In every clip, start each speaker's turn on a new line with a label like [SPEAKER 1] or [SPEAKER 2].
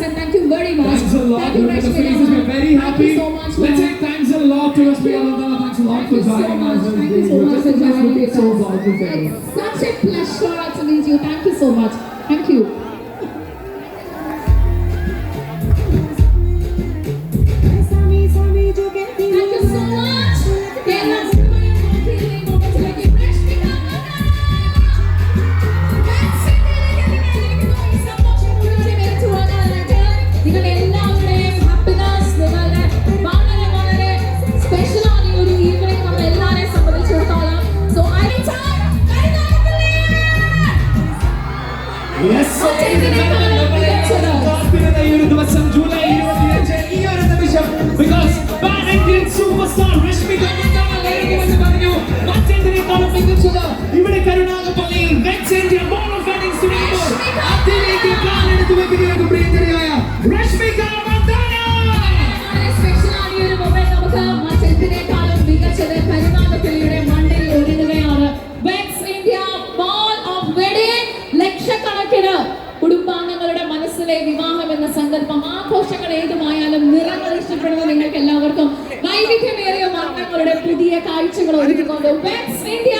[SPEAKER 1] and thank you very much.
[SPEAKER 2] Thanks a lot.
[SPEAKER 1] Thank you, Rashmi.
[SPEAKER 2] We're very
[SPEAKER 1] Thank
[SPEAKER 2] happy.
[SPEAKER 1] you so much.
[SPEAKER 2] Let's say thanks a lot to Rashmi Alandana. Thanks a lot
[SPEAKER 1] Thank
[SPEAKER 2] for joining us.
[SPEAKER 1] Thank you so much for joining us.
[SPEAKER 2] so thoughtful for you.
[SPEAKER 1] It's such a pleasure to meet you. Thank you so much. Thank you. Teyze ne kadar കുടുംബാംഗങ്ങളുടെ വിവാഹം എന്ന സങ്കല്പം ആഘോഷങ്ങൾ ഏതുമായാലും നിറങ്ങൾ ഇഷ്ടപ്പെടുന്ന നിങ്ങൾക്ക് എല്ലാവർക്കും വൈവിധ്യമേറിയ വർണങ്ങളുടെ പുതിയ കാഴ്ചകൾ ഒരുക്കിക്കൊണ്ട് ഇന്ത്യ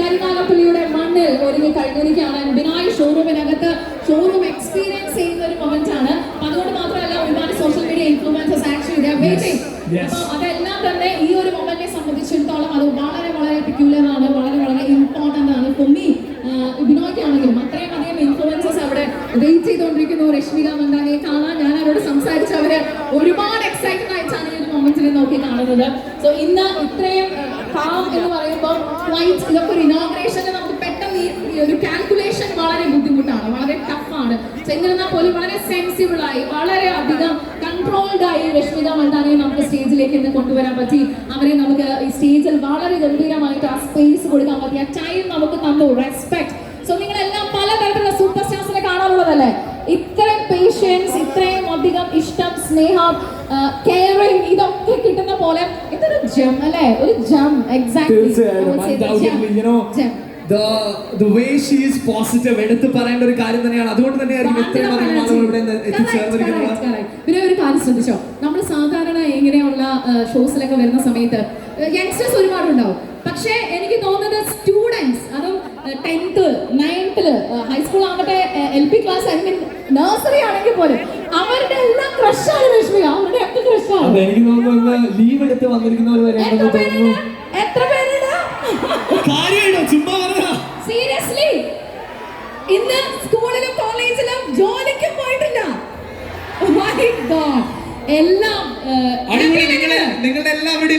[SPEAKER 1] കരുനാഗപ്പള്ളിയുടെ മണ്ണിൽ ഒരുങ്ങി കഴിഞ്ഞിരിക്കുകയാണ്. ബിനായ് ഷോറൂമിനകത്ത് ഷോറൂം എക്സ്പീരിയൻസ് ചെയ്യുന്ന ഒരു മൊമെന്റ് ആണ് അതുകൊണ്ട് മാത്രമല്ല ഒരുപാട് social media influences actually waiting അതെല്ലാം തന്നെ ഈ ഒരു മൊമെന്റിനെ സംബന്ധിച്ചിടത്തോളം അത് വളരെ വളരെ പെക്യുലർ ആണ് വളരെ വളരെ ഇമ്പോർട്ടന്റ് ആണ്. ഫോർ മീ ബിനോയ്ക്കാണെങ്കിലും അത്രയും വെയിറ്റ് ചെയ്തുകൊണ്ടിരിക്കുന്നു രശ്മിക മന്ദാനയെ കാണാൻ ഞാൻ അവരോട് സംസാരിച്ച അവർ ഒരുപാട് എക്സൈറ്റഡ് ആയിട്ടാണ് ഈ മൊമെന്റിനെ നോക്കി കാണുന്നത്. സോ ഇന്ന് ഇത്രയും കാം എന്ന് പറയുമ്പോൾ ഇതൊക്കെ ഒരു ഇനോഗ്രേഷന് നമുക്ക് പെട്ടെന്ന് ഈ ഒരു കാൽക്കുലേഷൻ വളരെ ബുദ്ധിമുട്ടാണ് വളരെ ടഫാണ് എന്നിരുന്നാൽ പോലും വളരെ സെൻസിബിൾ ആയി വളരെ അധികം കൺട്രോൾഡ് ആയി രശ്മിക മന്ദാനയെ നമുക്ക് സ്റ്റേജിലേക്ക് ഇന്ന് കൊണ്ടുവരാൻ പറ്റി. അവരെ നമുക്ക് ഈ സ്റ്റേജിൽ വളരെ ഗംഭീരമായിട്ട് ആ സ്പേസ് കൊടുക്കാൻ പറ്റി. ആ ടൈം നമുക്ക് തന്നു. റെസ്പെക്ട് സ്നേഹം കെയറിങ് ഇതൊക്കെ കിട്ടുന്ന പോലെ ഇതൊരു ജം അല്ലേ? ഒരു gem exact
[SPEAKER 2] the the way she is positive എടുത്ത് പറയേണ്ട ഒരു കാര്യം തന്നെയാണ്. അതുകൊണ്ട് തന്നെയായിരിക്കും ഇത്രയും അധികം ആളുകൾ ഇവിടെ എത്തിച്ചേർന്നിരിക്കുന്നത്.
[SPEAKER 1] പിന്നെ ഒരു കാര്യം ശ്രദ്ധിച്ചോ? നമ്മൾ സാധാരണ ഇങ്ങനെയുള്ള ഷോസിലൊക്കെ വരുന്ന സമയത്ത് യങ്സ്റ്റേഴ്സ് ഒരുപാടുണ്ടാവും. പക്ഷേ എനിക്ക് തോന്നുന്നത് സ്റ്റുഡൻസ് അതും ടെൻത്ത് നയൻത്തിൽ ഹൈസ്കൂൾ ആവട്ടെ L P class I mean nursery ആണെങ്കിൽ പോലും അവരുടെ എല്ലാം ക്രഷാണ് രശ്മി. അവരുടെ ഒക്കെ ക്രഷാണ്
[SPEAKER 2] അതെ എനിക്ക് തോന്നുന്നു ലീവ് എടുത്ത് വന്നിരിക്കുന്നവർ വരെ ഉണ്ടെന്ന് തോന്നുന്നു.
[SPEAKER 1] എത്ര പേരുണ്ട്
[SPEAKER 2] കാര്യമായിട്ടോ? ചുമ്മാ പറഞ്ഞതാ
[SPEAKER 1] സീരിയസ്ലി ഇന്ന് സ്കൂളിലും കോളേജിലും ജോലിക്കും പോയിട്ടില്ല. Oh ഗോഡ് എല്ലാം
[SPEAKER 2] നിങ്ങളുടെ എല്ലാവരുടെയും